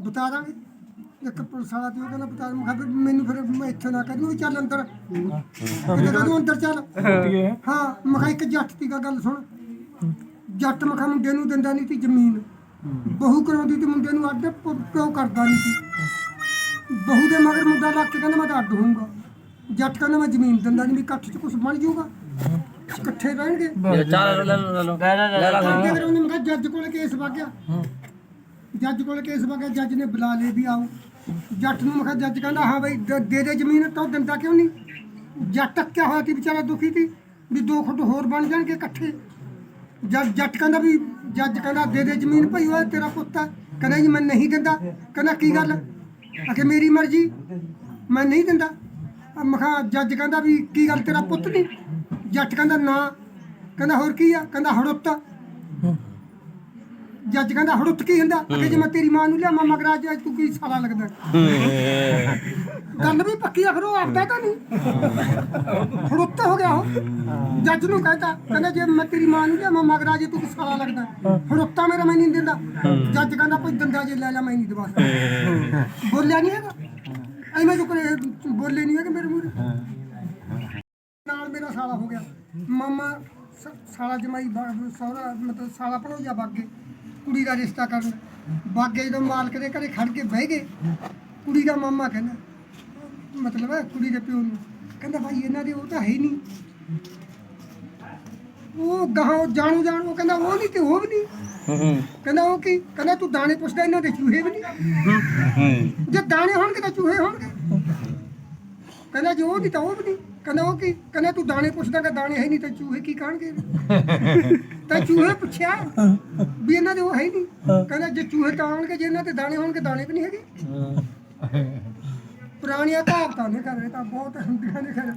ਬਤਾ ਦਾਂਗੇ ਇੱਕ ਪੁਲਿਸ ਵਾਲਾ ਤੇ ਉਹ ਕਹਿੰਦਾ ਬਤਾ ਮੈਂ ਕਿਹਾ ਵੀ ਮੈਨੂੰ ਫਿਰ ਮੈਂ ਇੱਥੇ ਨਾ ਕਹਿੰਦਾ ਵੀ ਚੱਲ ਅੰਦਰ ਕਿਤੇ ਕਹਿੰਦਾ ਅੰਦਰ ਚੱਲ ਹਾਂ ਮੈਂ ਕਿਹਾ ਇੱਕ ਜੱਟ ਦੀ ਗੱਲ ਸੁਣ ਜੱਟ ਮੈਂ ਕਿਹਾ ਮੁੰਡੇ ਨੂੰ ਦਿੰਦਾ ਨਹੀਂ ਸੀ ਜ਼ਮੀਨ ਬਹੂ ਕਰਾਉਂਦੀ ਤੇ ਮੁੰਡੇ ਨੂੰ ਅੱਡ ਪਿਓ ਕਰਦਾ ਨਹੀਂ ਸੀ ਬਹੂ ਦੇ ਮਗਰ ਮੁੰਡਾ ਲੱਗ ਕੇ ਕਹਿੰਦਾ ਮੈਂ ਤਾਂ ਅੱਡ ਹੋਊਂਗਾ ਜੱਟ ਕਹਿੰਦਾ ਮੈਂ ਜ਼ਮੀਨ ਦਿੰਦਾ ਨਹੀਂ ਵੀ ਇਕੱਠ 'ਚ ਕੁਝ ਬਣ ਜਾਊਗਾ ਇਕੱਠੇ ਰਹਿਣਗੇ ਚੱਲ ਲੈ ਲੈ ਲੈ ਜੱਜ ਕੋਲ ਕੇਸ ਵਾਗਿਆ ਜੱਜ ਕੋਲ ਕੇਸ ਵਾਗਿਆ ਜੱਜ ਨੇ ਬੁਲਾ ਲਏ ਵੀ ਆਓ। ਜੱਟ ਨੂੰ ਮੈਂ ਕਿਹਾ, ਜੱਜ ਕਹਿੰਦਾ, ਹਾਂ ਬਈ, ਦ- ਦੇ ਦੇ ਜ਼ਮੀਨ, ਤਾਂ ਉਹ ਦਿੰਦਾ ਕਿਉਂ ਨਹੀਂ? ਜੱਟ ਕਿਆ ਹੋਇਆ ਸੀ, ਵਿਚਾਰਾ ਦੁਖੀ ਸੀ ਵੀ ਦੋ ਖੁੱਟ ਹੋਰ ਬਣ ਜਾਣਗੇ ਇਕੱਠੇ। ਜੱਜ ਜੱਟ ਕਹਿੰਦਾ ਵੀ, ਜੱਜ ਕਹਿੰਦਾ, ਦੇ ਦੇ ਜ਼ਮੀਨ ਭਈ ਓਏ ਤੇਰਾ ਪੁੱਤ ਹੈ ਕਹਿੰਦਾ ਜੀ, ਮੈਂ ਨਹੀਂ ਦਿੰਦਾ। ਕਹਿੰਦਾ, ਕੀ ਗੱਲ? ਆਖੇ ਮੇਰੀ ਮਰਜ਼ੀ। ਮੈਂ ਨਹੀਂ ਦਿੰਦਾ। ਆ ਮੈਂ ਕਿਹਾ, ਜੱਜ ਕਹਿੰਦਾ ਵੀ, ਕੀ ਗੱਲ, ਤੇਰਾ ਪੁੱਤ ਨਹੀਂ? ਜੱਟ ਕਹਿੰਦਾ, ਨਾ। ਕਹਿੰਦਾ, ਹੋਰ ਕੀ ਆ? ਕਹਿੰਦਾ, ਹੜੁੱਤ ਜੱਜ ਕਹਿੰਦਾ ਹੜੁੱਤ ਕੀ ਹੁੰਦਾ। ਅਗੇ ਜੇ ਮੈਂ ਤੇਰੀ ਮਾਂ ਨੂੰ ਲਿਆਵਾਂ ਮਗਰ ਅੱਜ ਤੂੰ ਕੀ ਸਾਲਾ ਲੱਗਦਾ ਗੱਲ ਵੀ ਪੱਕੀ ਆ ਫਿਰ ਉਹ ਆਪਦਾ ਤਾਂ ਨਹੀਂ। ਹੜੁੱਤ ਹੋ ਗਿਆ ਉਹ। ਜੱਜ ਨੂੰ ਕਹਿੰਦਾ ਕਹਿੰਦਾ ਜੇ ਮੈਂ ਤੇਰੀ ਮਾਂ ਨੂੰ ਲਿਆਵਾਂ ਮਗਰ ਅੱਜ ਤੂੰ ਕੀ ਸਾਲਾ ਲੱਗਦਾ ਹੜੁੱਤਾ ਮੇਰਾ ਮੈਂ ਨਹੀਂ ਦਿੰਦਾ। ਜੱਜ ਕਹਿੰਦਾ ਕੋਈ ਦੰਦਾ ਜੇ ਲੈ ਲੈ ਮੈਂ ਨਹੀਂ ਦਵਾ ਬੋਲਿਆ ਨਹੀਂ ਹੈਗਾ। ਐਵੇਂ ਜੋ ਕਰੇ ਬੋਲੇ ਨਹੀਂ ਹੈਗੇ ਮੇਰੇ ਮੂਹਰੇ। ਨਾਲ ਮੇਰਾ ਸਾਲਾ ਹੋ ਗਿਆ। ਮਾਮਾ ਸਾਲਾ ਜਮਾਈ ਸਹੁਰਾ ਮਤਲਬ ਸਾਲਾ ਭਣੋਜਾ ਬਾਗੇ। ਕੁੜੀ ਦਾ ਰਿਸ਼ਤਾ ਕਰਨ। ਬਾਗੇ ਜਦੋਂ ਮਾਲਕ ਦੇ ਘਰੇ ਖੜ ਕੇ ਬਹਿ ਗਏ ਕੁੜੀ ਦਾ ਮਾਮਾ ਕਹਿੰਦਾ ਮਤਲਬ ਹੈ ਕੁੜੀ ਦੇ ਪਿਓ ਨੂੰ ਕਹਿੰਦਾ ਭਾਈ ਇਹਨਾਂ ਦੇ ਉਹ ਤਾਂ ਹੈ ਹੀ ਨਹੀਂ। ਉਹ ਗਾਹਾਂ ਜਾਣੂ ਜਾਣੂ ਉਹ ਕਹਿੰਦਾ ਉਹ ਨਹੀਂ ਤੇ ਉਹ ਵੀ ਨਹੀਂ। ਕਹਿੰਦਾ ਉਹ ਕੀ? ਕਹਿੰਦਾ ਤੂੰ ਦਾਣੇ ਪੁੱਛਦਾ ਇਹਨਾਂ ਦੇ ਚੂਹੇ ਵੀ ਨਹੀਂ। ਜੇ ਦਾਣੇ ਹੋਣਗੇ ਤਾਂ ਚੂਹੇ ਹੋਣਗੇ। ਕਹਿੰਦਾ ਜੇ ਉਹ ਨਹੀਂ ਤਾਂ ਉਹ ਵੀ ਨਹੀਂ। ਕਹਿੰਦਾ ਉਹ ਕੀ ਕਹਿੰਦਾ ਤੂੰ ਦਾਣੇ ਪੁੱਛਦਾ ਕਿ ਦਾਣੇ ਹੈ ਨਹੀਂ ਤਾਂ ਚੂਹੇ ਕੀ ਖਾਣਗੇ ਤਾਂ ਚੂਹੇ ਪੁੱਛਿਆ ਵੀ ਇਹਨਾਂ ਦੇ ਉਹ ਹੈ ਨਹੀਂ। ਕਹਿੰਦਾ ਜੇ ਚੂਹੇ ਤਾਂ ਆਉਣਗੇ ਜੇ ਇਹਨਾਂ ਤੇ ਦਾਣੇ ਹੋਣਗੇ ਦਾਣੇ ਵੀ ਨਹੀਂ ਹੈਗੇ। ਪੁਰਾਣੀਆਂ ਕਹਾਵਤਾਂ ਨੇ ਘਰੇ ਤਾਂ ਬਹੁਤ ਹੁੰਦੀਆਂ ਨੇ ਘਰੇ।